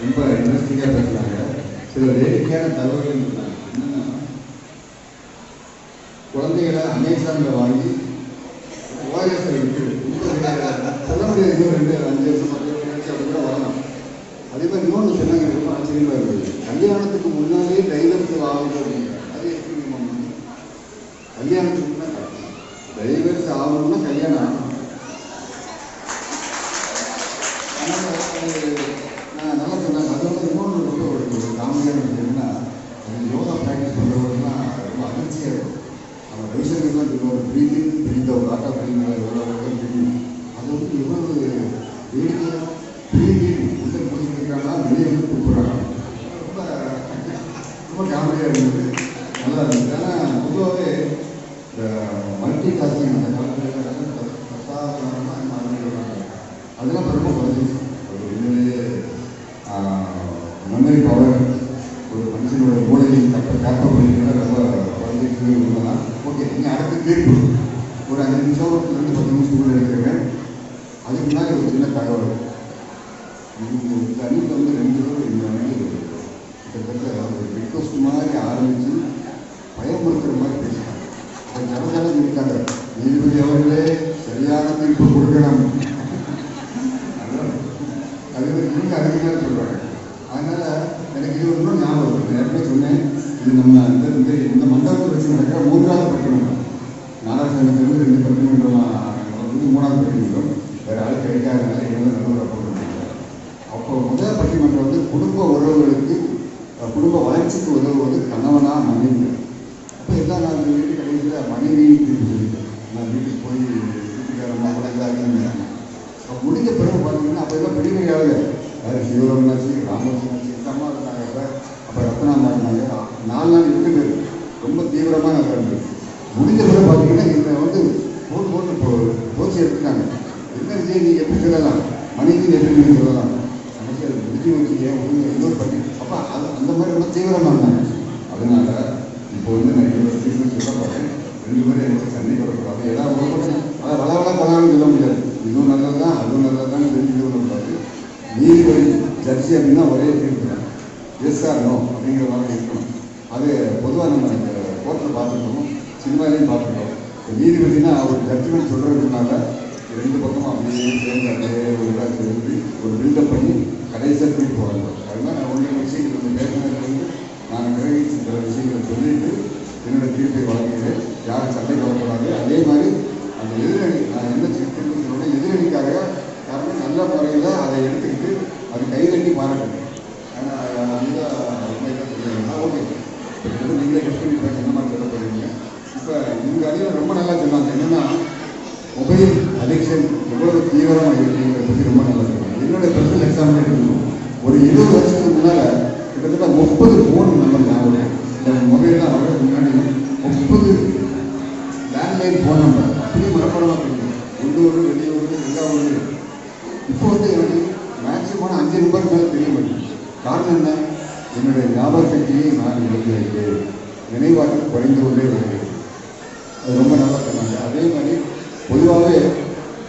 ரொம்ப இன்ட்ரெஸ்டிங்காக பேசுனாங்க சில வேடிக்கையான தகவல்கள் இருந்தாங்க. குழந்தைகளை அமேசானில் வாங்கி ஓஎஸ்ல விட்டு சொல்ல முடியாது இன்னும் ரெண்டு அஞ்சு வருஷம் பத்து வருஷம் கழிச்சு அப்படி வரலாம். அதே மாதிரி இன்னொன்று சொன்னாங்க ரொம்ப ஆச்சரியமாக இருக்குது கல்யாணத்துக்கு முன்னாலே டைவர்ஸ் ஆகுது அது எப்படி கல்யாணத்துக்கு முன்னாடி டைவர்ஸ் ஆகணும்னா கல்யாணம் ஆகணும். ஆனால் நான் நல்லா சொன்னாங்க அது வந்து இன்னொன்று ரொம்ப ஒரு ஒரு காமெடியான விஷயம்னா எனக்கு யோகா ப்ராக்டிஸ் பண்ணுறவங்கலாம் ரொம்ப அதிர்ச்சியாக இருக்கும் நம்ம வைசங்கர்லாம் சொல்லுவாங்க ப்ரீதிங் ப்ரீத் அவுட் ஆட்டா ப்ரீதிங் எவ்வளோ தெரியும் அது வந்து எவ்வளவு வேடிக்கையாக ப்ரீதிங் உள்ள முடிச்சுட்டு இருக்காங்கன்னா வெளியே வந்து கூப்பிட்றாங்க ரொம்ப ரொம்ப காமெடியாக இருந்தது நல்லா இருந்தது ஏன்னா பொதுவாகவே இந்த மல்டி டாஸ்கிங் அந்த காலத்தில் அதெல்லாம் ரொம்ப குறைஞ்சிச்சு ஒரு உண்மையிலேயே மெமரி பவர் ஒரு மனுஷனோட மூளையில் தப்ப கேப்பபிலிட்டியில் ரொம்ப குறைஞ்சிச்சு உண்மைதான் ஓகே நீங்கள் அடுத்த தீர்ப்பு ஒரு அஞ்சு நிமிஷம் ரெண்டு பத்து நிமிஷத்துக்குள்ள எடுத்துருக்கேன் அதுக்கு முன்னாடி ஒரு சின்ன தகவல் இந்த தண்ணியில் வந்து ரெண்டு பேரும் இந்த மாதிரி கிட்டத்தட்ட ஒரு ரிக்வஸ்ட் மாதிரி ஆரம்பித்து பயமுறுத்துற மாதிரி பேசிட்டாங்க அப்போ ஜனஜனம் இருக்காங்க நீதிபதி அவர்களே சரியான தீர்ப்பு கொடுக்கணும் அதான். அது வந்து இவங்க அதுக்கு சொல்கிறாங்க அதனால எனக்கு இது இன்னும் ஞாபகம் இருக்கு. நான் சொன்னேன் இது நம்ம இந்த இந்த இந்த மண்டபத்தை வச்சு நடக்கிற மூன்றாவது பட்டிமன்றம் நாராயணத்திலிருந்து ரெண்டு பட்டிமன்றம் வந்து மூணாவது பட்டிமன்றம் வேற ஆள் கிடைக்காதனால இவங்க நடுவரை போட்டுருக்காங்க அப்போ முதல் பட்டிமன்றம் வந்து குடும்ப உறவுகளுக்கு குடும்ப வளர்ச்சிக்கு உதவுவது கணவனா மனைவி அப்போ எல்லாம் நான் இந்த வீட்டு கடைசியில் சொல்லிட்டேன் நான் வீட்டுக்கு போய் வீட்டுக்காரமா கூட எல்லாருமே அப்போ முடிஞ்ச பிறகு பார்த்தீங்கன்னா அப்போ எல்லாம் பெரிய பெரிய ஆளுங்க யார் சிவராமனாச்சு ராமதாசனாச்சு இந்த அம்மா இருந்தாங்க அப்போ அப்போ ரத்னாமா இருந்தாங்க நாலு நாள் எட்டு பேர் ரொம்ப தீவிரமான இருந்தது முடிஞ்ச பிறகு பார்த்தீங்கன்னா இவங்க வந்து போட்டு போட்டு போ போச்சு எடுத்துட்டாங்க என்ன விஜய் நீங்கள் எப்படி சொல்லலாம் மனைவி எப்படி நீங்கள் சொல்லலாம் நமக்கு அது முடிஞ்சு வச்சுக்க ஒன்று இன்னொரு பண்ணி அப்போ அது அந்த மாதிரி ரொம்ப தீவிரமாக இருந்தாங்க அதனால் இப்போ வந்து நான் இன்னொரு ட்ரீட்மெண்ட் சொல்ல போகிறேன் ரெண்டு பேரும் எனக்கு சண்டை வரக்கூடாது ஏன்னா அதை வள வள கொள்ளாமல் சொல்ல முடியாது. இதுவும் நல்லது தான் அதுவும் நல்லது தான் தெரிஞ்சுக்கணும் கூடாது நீதிபதி ஜட்ஜி அப்படின்னா ஒரே தீர்ப்பு தான் எஸ் ஆர் நோ அப்படிங்கிற மாதிரி இருக்கணும் அது பொதுவாக நம்ம இந்த கோர்ட்டில் பார்த்துருக்கோம் சினிமாலையும் பார்த்துருக்கோம் இப்போ நீதிபதினா ஒரு ஜட்ஜ்மெண்ட் சொல்கிறதுனால ரெண்டு பக்கமும் அப்படியே சேர்ந்து அப்படியே ஒரு இதாக சேர்ந்து ஒரு பில்டப் பண்ணி கடைசியாக தூக்கி போகிறாங்க அது மாதிரி நான் ஒன்று விஷயங்கள் நம்ம பேசினது வந்து நான் கிரகிச்சு சில விஷயங்களை சொல்லிட்டு என்னோட தீர்ப்பை வழங்குகிறேன் யாரும் சண்டை வரக்கூடாது அதே மாதிரி அந்த எதிரணி நான் என்ன தீர்ப்பு சொன்னேன் எதிரணிக்காக யாருமே நல்ல முறையில் அதை எடுத்துக்கிட்டு அது கைதட்டி பாராட்டணும் ஆனால் அதுதான் உண்மைதான் சொல்லுங்க ஓகே இப்போ நீங்களே கட் பண்ணி பேச என்ன மாதிரி சொல்ல போகிறீங்க இப்போ இவங்க அதையும் ரொம்ப நல்லா சொன்னாங்க என்னென்னா மொபைல் அடிக்ஷன் எவ்வளவு தீவிரமாக இருக்குங்கிறத பற்றி ரொம்ப நல்லா சொன்னாங்க என்னோட பர்சனல் எக்ஸாம்பிள் எடுக்கணும் ஒரு இருபது வருஷத்துக்கு முன்னால் கிட்டத்தட்ட முப்பது ஃபோன் நம்பர் ஞாபகம் இந்த மொபைல்லாம் வர்றதுக்கு முன்னாடி முப்பது லேண்ட்லைன் ஃபோன் நம்பர் அப்படியே மரப்படமாக தெரியும் உள்ளூர் வெளியூர் எல்லா ஊர் இப்போ வந்து எனக்கு மேக்ஸிமம் அஞ்சு நம்பர் மேலே தெரிய மாட்டேங்குது. காரணம் என்ன? என்னுடைய ஞாபக சக்தியை நான் இழந்து வைக்கிறேன் நினைவாற்றல் குறைந்து கொண்டே வருகிறேன் அது ரொம்ப நல்லா சொன்னாங்க. அதே மாதிரி பொதுவாகவே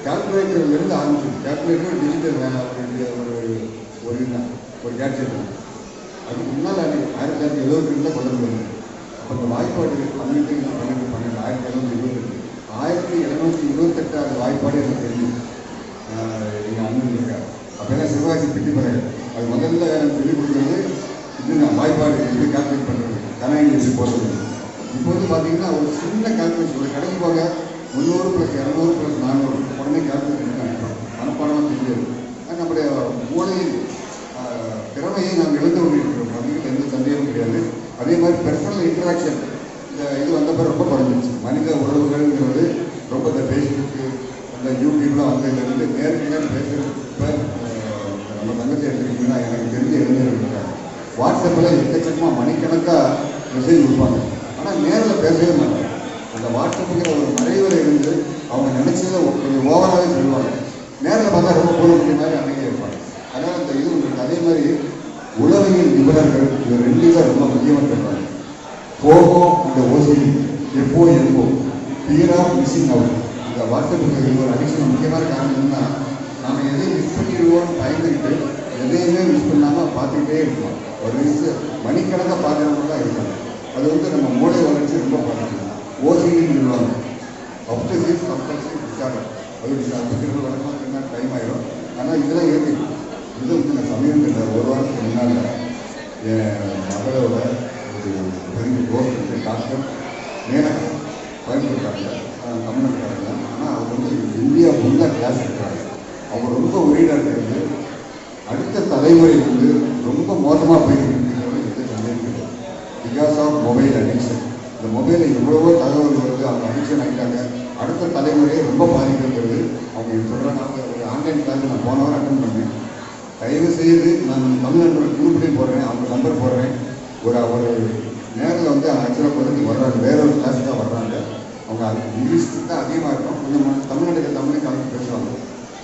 கால்குலேட்டர்லேருந்து ஆரம்பிச்சு கால்குலேட்டர் டிஜிட்டல் வேண்டிய ஒரு ஒரு இதுதான் ஒரு கேட்ஜெட் அதுக்கு முன்னால் ஆயிரத்தி தொள்ளாயிரத்தி எழுபத்தி ரெண்டில் கொண்டு வந்தாங்க அப்போ அந்த வாய்ப்பாடு பன்னெண்டு பன்னெண்டு பன்னெண்டு ஆயிரத்தி எழுநூத்தி இருபத்தெட்டு ஆயிரத்தி எழுநூத்தி இருபத்தெட்டாவது வாய்ப்பாடு எனக்கு தெரியும் எங்கள் அண்ணன் இருக்கார். அப்போல்லாம் சிவகாசி பெட்டி பிறகு. அது முதல்ல எனக்கு சொல்லிக் கொடுக்குறது இது நான் வாய்ப்பாடு எப்படி கால்குலேட் பண்ணுறது கணக்கு வச்சு போடுறது இப்போ வந்து பார்த்தீங்கன்னா ஒரு சின்ன கால்குலேஷன் ஒரு கடைக்கு போக முந்நூறு ப்ளஸ் இரநூறு ப்ளஸ் நானூறு. உடனே கால்குலேட் மனப்பாடமாக தெரியாது. நம்முடைய மூளையின் திறமையை நாம் இழந்து கொண்டிருக்கிறோம். அப்படிங்கிற எந்த சந்தேகமும் கிடையாது. அதே மாதிரி பர்சனல் இன்டராக்ஷன் இந்த இது வந்த பிறகு ரொம்ப குறைஞ்சிச்சு மனித உறவுகள்ங்கிறது ரொம்ப இந்த ஃபேஸ்புக்கு அந்த யூடியூப்லாம் வந்ததுலேருந்து நேரடியாக பேசுகிறப்ப நம்ம தங்கச்சி எடுத்துக்கிட்டிங்கன்னா எனக்கு தெரிஞ்சு இளைஞர்கள் இருக்காங்க. வாட்ஸ்அப்பில் எக்கச்சக்கமாக மணிக்கணக்காக மெசேஜ் கொடுப்பாங்க. ஆனால் நேரில் பேசவே மாட்டாங்க. அந்த வாட்ஸ்அப்புங்கிற ஒரு மறைவில் இருந்து அவங்க நினைச்சதை கொஞ்சம் ஓவராகவே சொல்லுவாங்க. நேரில் பார்த்தா ரொம்ப போகக்கூடிய மாதிரி அன்னைக்கே இருப்பாங்க. அதனால் அந்த இது உங்களுக்கு அதே மாதிரி உளவியல் நிபுணர்கள் இது ரெண்டு தான் ரொம்ப முக்கியமாக இருப்பாங்க போகும் அந்த ஓசிடி எப்போ எப்போ பியர் ஆஃப் மிஸ்ஸிங் அவுட் இந்த வாட்ஸ்அப்புக்கு ஒரு அடிஷனல் முக்கியமான காரணம் என்னன்னா நம்ம எதையும் மிஸ் பண்ணிடுவோம்னு பயந்துக்கிட்டு எதையுமே மிஸ் பண்ணாமல் பார்த்துக்கிட்டே இருப்போம். ஒரு நிமிஷம் மணிக்கணக்காக பார்க்குறவங்களாம் இருக்காங்க. அது வந்து நம்ம மூளை வளர்ச்சி ரொம்ப பாதிக்கும் ஓசின்னு சொல்லுவாங்க. அப்டசிவ் கம்பல்சரி டிசார்டர் அது அதுக்கு வழக்கமாக என்ன டைம் ஆயிடும் ஆனால் இதெல்லாம் இருக்கு இது வந்து நான் இல்லை ஒரு வாரத்துக்கு முன்னால் என் மகளோட ஒரு பெரிய கோர்ஸ் டாக்டர் மேனகா பயன்படுறாங்க தமிழ்நாட்டுக்காரங்க. ஆனால் அவங்க வந்து இந்தியா ஃபுல்லாக கிளாஸ் எடுக்கிறாங்க. அவங்க ரொம்ப உயிராக இருக்கிறது. அடுத்த தலைமுறை வந்து ரொம்ப மோசமாக போயிட்டு இருக்கிறது எந்த சந்தேகம் கிடையாது பிகாஸ் ஆஃப் மொபைல் அடிக்ஷன் இந்த மொபைலில் எவ்வளவோ தகவல் வருது அவங்க அடிக்ஷன் ஆகிட்டாங்க அடுத்த தலைமுறையை ரொம்ப பாதிக்கப்படுது. அவங்க சொல்கிறாங்க ஒரு ஆன்லைன் கிளாஸ் நான் போன வாரம் அட்டன் பண்ணேன். தயவு செய்து நான் தமிழ்நாட்டோட குரூப்லேயும் போடுறேன். அவங்க நம்பர் போடுறேன். ஒரு ஒரு நேரில் வந்து ஆக்சுவலாக குழந்தைங்க வர்றாங்க வேற ஒரு கிளாஸுக்காக வர்றாங்க. அவங்க அது இங்கிலீஷ் தான் அதிகமாக இருக்கும். கொஞ்சம் தமிழ்நாட்டில் தமிழே கலந்து பேசுவாங்க.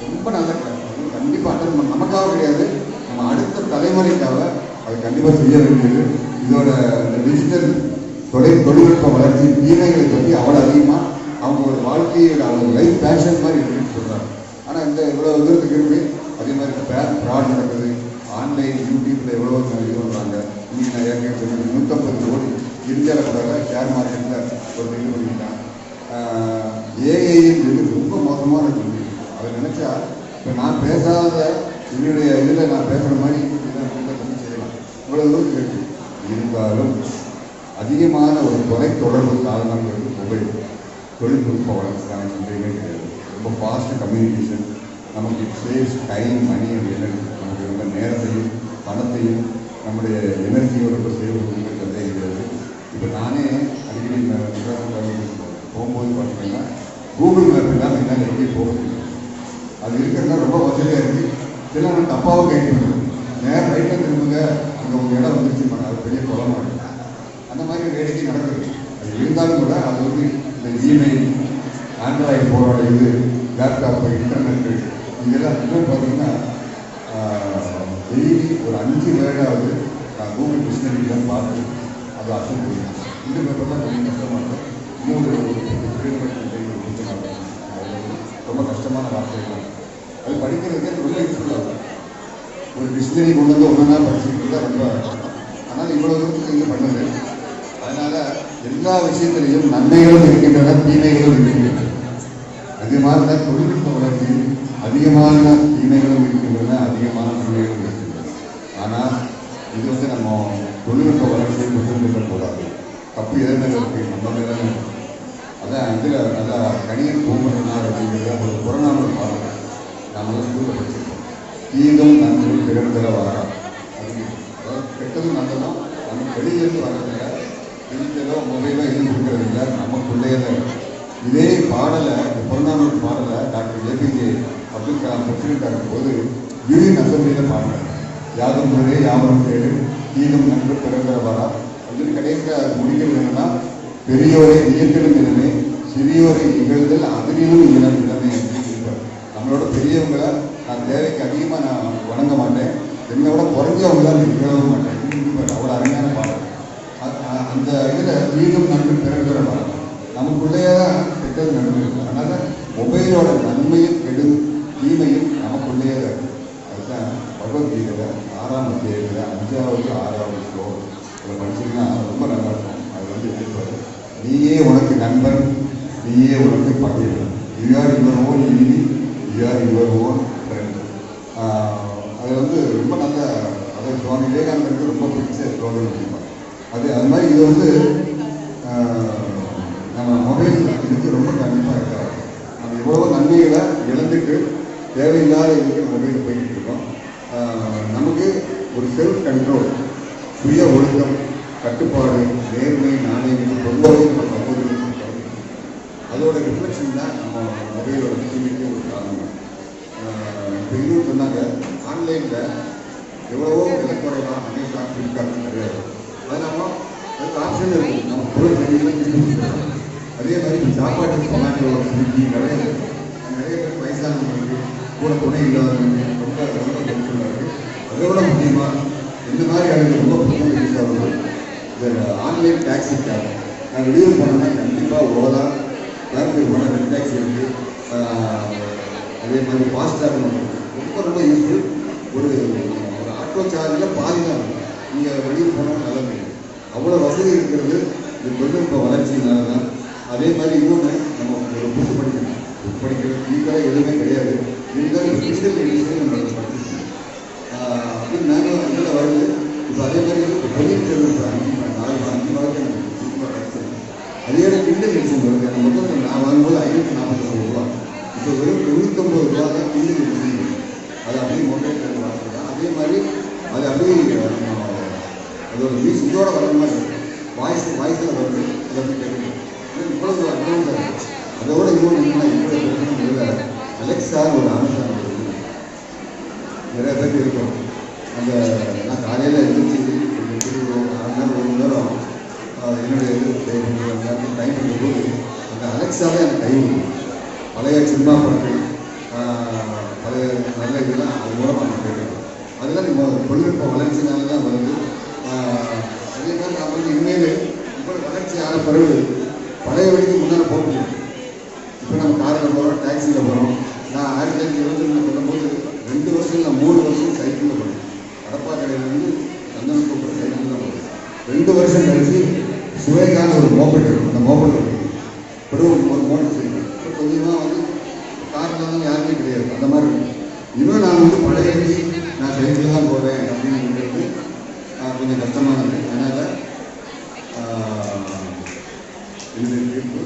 ரொம்ப நல்ல கிளாஸ் அது கண்டிப்பாக அட்டன் பண்ண நமக்காக கிடையாது. நம்ம அடுத்த தலைமுறைக்காக அது கண்டிப்பாக செய்ய வேண்டியது. இதோட இந்த டிஜிட்டல் தொலை தொழில்நுட்ப வளர்ச்சி தீமைகளை பற்றி அவ்வளோ அதிகமாக அவங்களோட வாழ்க்கையோட அவங்க லைஃப் பேஷன் மாதிரி இருக்குன்னு சொல்கிறாங்க ஆனால் இந்த இவ்வளோ தூரத்துக்கு இருக்கு அதே மாதிரி பேங்க் ஃப்ராட் நடக்குது. ஆன்லைன் யூடியூப்பில் எவ்வளோ இது பண்ணுறாங்க இன்னைக்கு நான் ஏற்கனவே சொன்னது நூற்றம்பது கோடி இந்தியாவில் கூட ஷேர் மார்க்கெட்டில் ஒரு இது பண்ணிட்டான் ஏஐன்னு ரொம்ப மோசமான சொல்லி அதை நினச்சா இப்போ நான் பேசாத என்னுடைய இதில் நான் பேசுகிற மாதிரி செய்யலாம். இவ்வளோ தூரத்துக்கு இருக்கு இருந்தாலும் அதிகமான ஒரு தொலைத்தொடர்பு காரணங்கிறது மொபைல் தொழில்நுட்ப வளர்ச்சிக்கான சந்தேகமே கிடையாது. ரொம்ப ஃபாஸ்ட் கம்யூனிகேஷன் நமக்கு saves time money and energy நமக்கு ரொம்ப நேரத்தையும் பணத்தையும் நம்முடைய எனர்ஜியும் ரொம்ப சேவ் பண்ணுறது கிடையாது. இப்போ நானே அடிக்கடி நான் போகும்போது பார்த்தீங்கன்னா கூகுள் மேப் என்ன என்னால் எங்கேயும் அது இருக்கிறதுனா ரொம்ப வசதியாக இருக்குது சில நான் தப்பாகவும் கைட்டு நேரம் ரைட்டில் திரும்புங்க அங்கே உங்கள் இடம் வந்துருச்சு பண்ண அது பெரிய குளமாக அந்த மாதிரி வேடிக்கை நடக்குது அது இருந்தாலும் கூட அது வந்து இந்த ஜிமெயில் ஆண்ட்ராய்டு போனோட இது லேப்டாப்பு இன்டர்நெட்டு இதெல்லாம் இன்னும் பார்த்தீங்கன்னா டெய்லி ஒரு அஞ்சு வருடாவது நான் கூகுள் டிக்ஷனரியில் பார்த்து அதை அசல் பண்ணுவேன் இந்த பேப்பர்லாம் கொஞ்சம் கஷ்டமாக இருக்கும் இன்னொரு ஒரு கொஞ்சமாக இருக்கும் அது வந்து ரொம்ப கஷ்டமான வார்த்தைகள். அது படிக்கிறதுக்கே ரொம்ப யூஸ்ஃபுல்லாக இருக்கும் ஒரு டிக்ஷனரி கொண்டு வந்து ஒன்றா படிச்சுக்கிட்டு தான் ரொம்ப ஆனால் இவ்வளோ தூரத்துக்கு இங்கே பண்ணுது. அதனால எல்லா விஷயத்திலையும் நன்மைகளும் இருக்கின்றன தீமைகளும் இருக்கின்றன. அதே மாதிரி தான் தொழில்நுட்ப வளர்ச்சியில் அதிகமான தீமைகளும் இருக்கின்றன அதிகமான நன்மைகளும் இருக்கின்றன. ஆனால் இது வந்து நம்ம தொழில்நுட்ப வளர்ச்சியை குற்றம் கூடாது தப்பு எது நம்ம மேலே அதான் இதில் நல்லா கணியன் பூமனார் அப்படிங்கிறத ஒரு புறநானூறு பாடல் நாமெல்லாம் ஸ்கூலில் படிச்சிருக்கோம். தீதும் நன்மை பிறந்தர வாரா அது கெட்டதும் நல்லதும் நம்ம வெளியே வர்றதில்ல டிஜிட்டலோ மொபைலோ எதுவும் கொடுக்கறது இல்லை. நமக்குள்ளேயே தான் இதே பாடலை இந்த புறநானூறு பாடலை doctor APJ Abdul Kalam president இருக்கும்போது யூனியன் அசம்பிளியில் பாடினார் யாதும் முறையே யாவரும் கேடு தீனும் நன்கு பிறந்தர அப்படின்னு கடைசியில் முடிக்கிறது என்னன்னா பெரியோரை இயற்றிடும் இனமே சிறியோரை இகழ்தல் அதனிலும் இனம் இனமே அப்படின்னு நம்மளோட பெரியவங்களை நான் தேவைக்கு அதிகமாக நான் வணங்க மாட்டேன். என்னை விட குறைஞ்சவங்கள இகழவும் மாட்டேன். அவ்வளோ அருமையான பாடல். அந்த இதில் மீண்டும் நன்மை பிறகுற வரலாம் நமக்குள்ளேயே தான் கெட்டது இருக்கும் அதனால் மொபைலோட நன்மையும் கெடு தீமையும் நமக்குள்ளேயே தான் இருக்கு. அதுதான் பகவத்கீதையில் ஆறாம் தேதியில் அஞ்சாவது ஆறாவது ஸ்லோகம். இதை படிச்சிங்கன்னா ரொம்ப நல்லா இருக்கும். அது வந்து எழுதுவார் நீயே உனக்கு நண்பன் நீயே உனக்கு பகைவன். You are your own enemy you are your own friend அது வந்து ரொம்ப நல்ல அதாவது சுவாமி விவேகானந்தருக்கு ரொம்ப பிடிச்ச ஸ்லோகம் அப்படிம்பாங்க அது அது மாதிரி இது வந்து நம்ம மொபைல் இதுக்கு ரொம்ப கண்டிப்பாக இருக்காது. நம்ம எவ்வளோ நன்மைகளை இழந்துட்டு தேவையில்லாத இதுக்கு மொபைல் போய்கிட்டு இருக்கோம். நமக்கு ஒரு செல்ஃப் கண்ட்ரோல் சுய ஒழுக்கம் கட்டுப்பாடு நேர்மை நாணயம் ரொம்பவே நம்ம சமூகத்தில் அதோட ரிஃப்ளெக்ஷன் தான் நம்ம மொபைலோட தீமைக்கு ஒரு காரணம். இப்போ இன்னும் சொன்னாங்க ஆன்லைனில் எவ்வளவோ விலை அமேசான் ஃப்ளிப்கார்ட் கிடையாது. அது நம்ம அதுக்கு ஆப்ஷன் நம்ம பொருள் அதே மாதிரி இப்போ சாப்பாட்டுக்கு சொன்னாங்க நிறைய நிறைய பேர் வயசானவங்களுக்கு கூட துணை இல்லாதவங்க ரொம்ப ரொம்ப ஹெல்ப்ஃபுல்லாக இருக்குது அதை விட முக்கியமாக இந்த மாதிரி எனக்கு ரொம்ப புத்தகம் யூஸ் இந்த ஆன்லைன் டாக்ஸி கேப் நான் வெளியூர் போனேன்னா கண்டிப்பாக ஓலா கோயம்புத்தூர் போனால் ரெண்டு டாக்ஸி இருக்குது அதே மாதிரி ஃபாஸ்ட் ரொம்ப ரொம்ப யூஸ்ஃபுல் ஒரு ஒரு ஆட்டோ சார்ஜில் பாதி தான் இருக்கும். நீங்கள் வெளியூர் போனால் நல்ல முடியும் அவ்வளோ வசதி இருக்கிறது. இந்த தொழில்நுட்ப வளர்ச்சியினால தான் அதே மாதிரி இன்னொன்று நம்ம ஒரு புக்கு படிக்கணும் புக் படிக்கிறது நீங்களே எதுவுமே கிடையாது இருந்தாலும் டிஜிட்டல் எடிஷன் நம்ம படிச்சிருக்கோம் அப்படின்னு நானும் இதில் வருது இப்போ அதே மாதிரி இப்போ தொழில் தேர்வு அஞ்சு நாலு அஞ்சு வாழ்க்கை நான் சீக்கிரமாக படிச்சேன் அதே கிண்டல் எடிஷன் வருது அந்த மொத்தத்தில் நான் வாங்கும்போது ஐநூற்றி நாற்பத்தொம்பது ரூபா இப்போ வெறும் தொண்ணூத்தொம்பது ரூபா தான் கிண்டல் எடிஷன் அது அப்படியே மொபைல் வாங்குறேன் அதே மாதிரி அது அப்படியே நம்ம அது ஒரு மியூசிக்கோட வர மாதிரி வாய்ஸ் வாய்ஸில் வருது. அது அப்படி கேட்குது இவ்வளவு அட்வான்ஸாக இருக்கும் அதோட இன்னொன்று என்னன்னா இவ்வளோ பிரச்சனை அலெக்ஸா ஒரு அம்சம் நிறைய பேருக்கு இருக்கும். அந்த நான் காலையில் எழுந்திரிச்சு ஒரு அரை நேரம் ஒரு நேரம் என்னுடைய இது டைம் பண்ணும்போது அந்த அலெக்ஸாவே எனக்கு டைம் பழைய சினிமா படங்கள் பழைய நல்ல இதெல்லாம் அது மூலமாக நான் கேட்குறேன் அதெல்லாம் நம்ம தொழில்நுட்ப வளர்ச்சினால தான் வருது. அதே மாதிரி நான் வந்து இனிமேல் இப்போ வளர்ச்சி ஆன பிறகு பழைய வழிக்கு முன்னால் போக முடியும் இப்போ நம்ம காரில் போகிறோம் டாக்ஸியில் போகிறோம் நான் ஆயிரத்தி தொள்ளாயிரத்தி எழுபத்தி பண்ணும்போது ரெண்டு வருஷம் இல்லை மூணு வருஷம் சைக்கிளில் போனேன் கடப்பா கடையிலேருந்து சந்தனம் கூப்பிட்ற சைக்கிளில் தான் போனேன் ரெண்டு வருஷம் கழிச்சு சுவைக்கான ஒரு மோப்பட் இருக்கும் அந்த மோப்பட் இருக்கும் பிறகு ஒரு மோட்டர் சைக்கிள் இப்போ கொஞ்சமாக வந்து காரில் வந்து யாருமே கிடையாது அந்த மாதிரி இருக்கும் இன்னும் நான் வந்து பழைய வழி நான் சைக்கிள் தான் போகிறேன் அப்படிங்கிறது கொஞ்சம் கஷ்டமாக கஷ்டமானது அதனால் இது தீர்ப்பு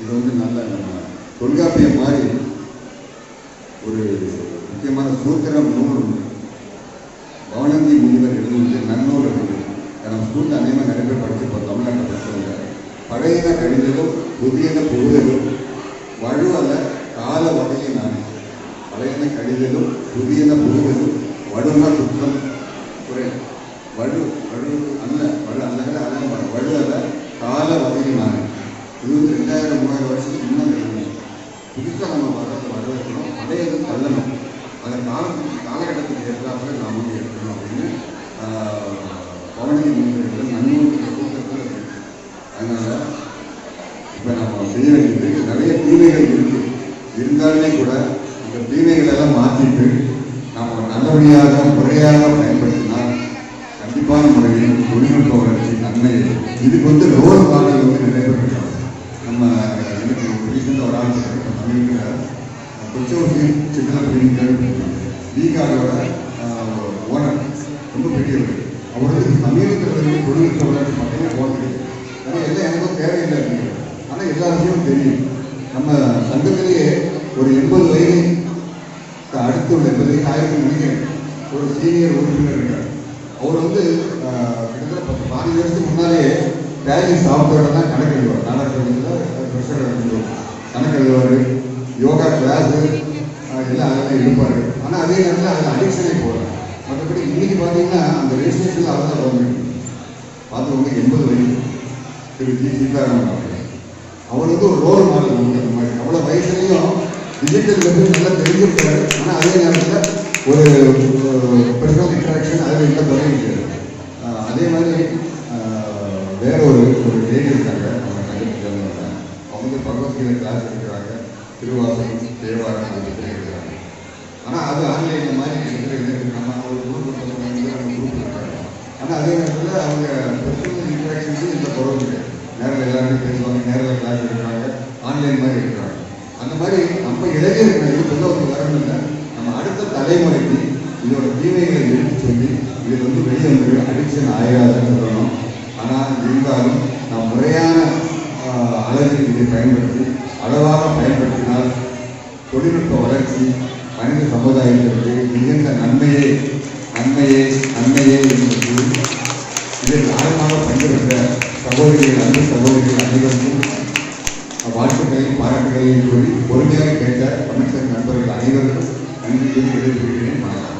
இது வந்து நல்ல நம்ம தொல்காப்பியம் மாதிரி ஒரு முக்கியமான சூத்திரம் நூல் உண்டு பவனந்தி முனிவர் எழுதுவது நன்னூல் இருக்குது நம்ம ஸ்கூலில் அநேகமாக நிறைய பேர் படிச்சிருப்போம் தமிழ்நாட்டில் படிச்சவங்க பழையன கழிந்ததும் புதியன புகுதலும் வழுவல கால வகையை நான் பழையன கழிதலும் புதியன புகுதலும் வடுன குற்றம் குறை வடு வடு அல்ல வடு அல்ல அல்ல வடு அல்ல கால வகையை நான் இது வந்து ரெண்டாயிரம் மூவாயிரம் வருஷத்துக்கு இன்னும் எழுதணும் புதுசாக நம்ம வர்றது வர வைக்கணும் பழையது தள்ளணும் அதை காலத்துக்கு காலகட்டத்துக்கு ஏற்றாப்புல நாம் வந்து எடுக்கணும் அப்படின்னு பவனி முன்னிலையில் நன்னூல் கூட்டத்தில் இருக்கு அதனால் இப்போ நம்ம செய்ய வேண்டியது நிறைய தீமைகள் இருக்கு. இருந்தாலுமே கூட இந்த தீமைகள் எல்லாம் மாற்றிட்டு நாம் நல்லபடியாக முறையாக பயன்படுத்தினால் கண்டிப்பான முறையில் தொழில்நுட்ப வளர்ச்சி நன்மை. இதுக்கு வந்து ரோல் மாடல் வந்து நிறைய நம்ம எனக்கு ரீசெண்டாக ஒரு ஆள் சொல்லியிருக்கிறார் சமீபத்தில் சின்ன சிக்கன கிளினிக்கல் பீகாரோட ஓனர் ரொம்ப பெரியவர். அவர் வந்து சமீபத்தில் தொழில்நுட்ப வளர்ச்சி பார்த்தீங்கன்னா போகிறது ஆனால் எல்லாம் எனக்கும் தேவையில்லை அப்படிங்கிறது ஆனால் எல்லாருக்கும் தெரியும் நம்ம சங்கத்திலேயே ஒரு எண்பது வயது அடுத்து உள்ள எண்பது வயது ஆயிரத்தி நினைக்கிறேன் ஒரு சீனியர் உறுப்பினர் இருக்கார். அவர் வந்து கிட்டத்தட்ட பத்து பாதி வருஷத்துக்கு முன்னாலேயே டேலி சாஃப்ட்வேர் தான் கணக்கு எழுதுவார் நாடகத்தில் ப்ரெஷர் எழுதுவார் கணக்கு எழுதுவார் யோகா கிளாஸு எல்லாம் அதெல்லாம் இருப்பார் ஆனால் அதே நேரத்தில் அதில் அடிக்ஷனே போகிறார் மற்றபடி இன்னைக்கு பார்த்தீங்கன்னா அந்த ரெஜிஸ்ட்ரேஷனில் அவர் தான் கவர்மெண்ட் பார்த்தவங்க எண்பது வயசு திரு ஜி. சீதாராமன் அவர்கள். அவர் வந்து ஒரு ரோல் மாடல் நமக்கு அந்த மாதிரி. அவ்வளோ வயசுலையும் டிஜிட்டல் வந்து நல்லா தெரிஞ்சிருக்காரு. ஆனால் அதே நேரத்தில் ஒரு பர்சனல் இன்ட்ராக்ஷன் அதில் இல்லை. தொடங்கியிருக்காரு அதே மாதிரி வேற ஒரு ஒரு லேடி இருக்காங்க. அவங்க சங்கத்துக்கு அவங்க வந்து பகவத்கீதை கிளாஸ் எடுக்கிறாங்க. திருவாசை தேவாரம் அது இருக்கிறாங்க ஆனால் அது ஆன்லைனில் மாதிரி இருக்கிற நம்ம ஒரு குரூப் குரூப் இருக்காங்க. ஆனால் அதே நேரத்தில் அவங்க பர்சனல் இன்ட்ராக்ஷன்ஸும் இந்த குறவு நேரில் எல்லாருமே பேசுவாங்க நேரில் கிளாஸ் எடுக்கிறாங்க ஆன்லைன் மாதிரி இருக்கிறாங்க அந்த மாதிரி நம்ம இளைஞர்கள் இது ஒரு வரணும் இல்லை. நம்ம அடுத்த தலைமுறை இதோட தீமைகளை எடுத்து சொல்லி இதில் வந்து வெளியே வந்து அடிக்ஷன் ஆயிராதுன்னு சொல்லணும் ஆனால் இருந்தாலும் நாம் முறையான ஆஹ், அளவில் இதை பயன்படுத்தி அளவாக பயன்படுத்தினால் தொழில்நுட்ப வளர்ச்சி மனித சமுதாயத்திற்கு மிகுந்த நன்மையே நன்மையே நன்மையே என்பது இதில் ஆழமாக பங்கெடுத்த சகோதரிகள் அன்பு சகோதரிகள் அனைவருக்கும் வாழ்த்துக்களையும் பாராட்டுகளையும் கூறி பொறுமையாக கேட்ட அமைச்சர் நண்பர்கள் அனைவருக்கும் நன்றியை கூறி விடைபெறுகிறேன் வணக்கம்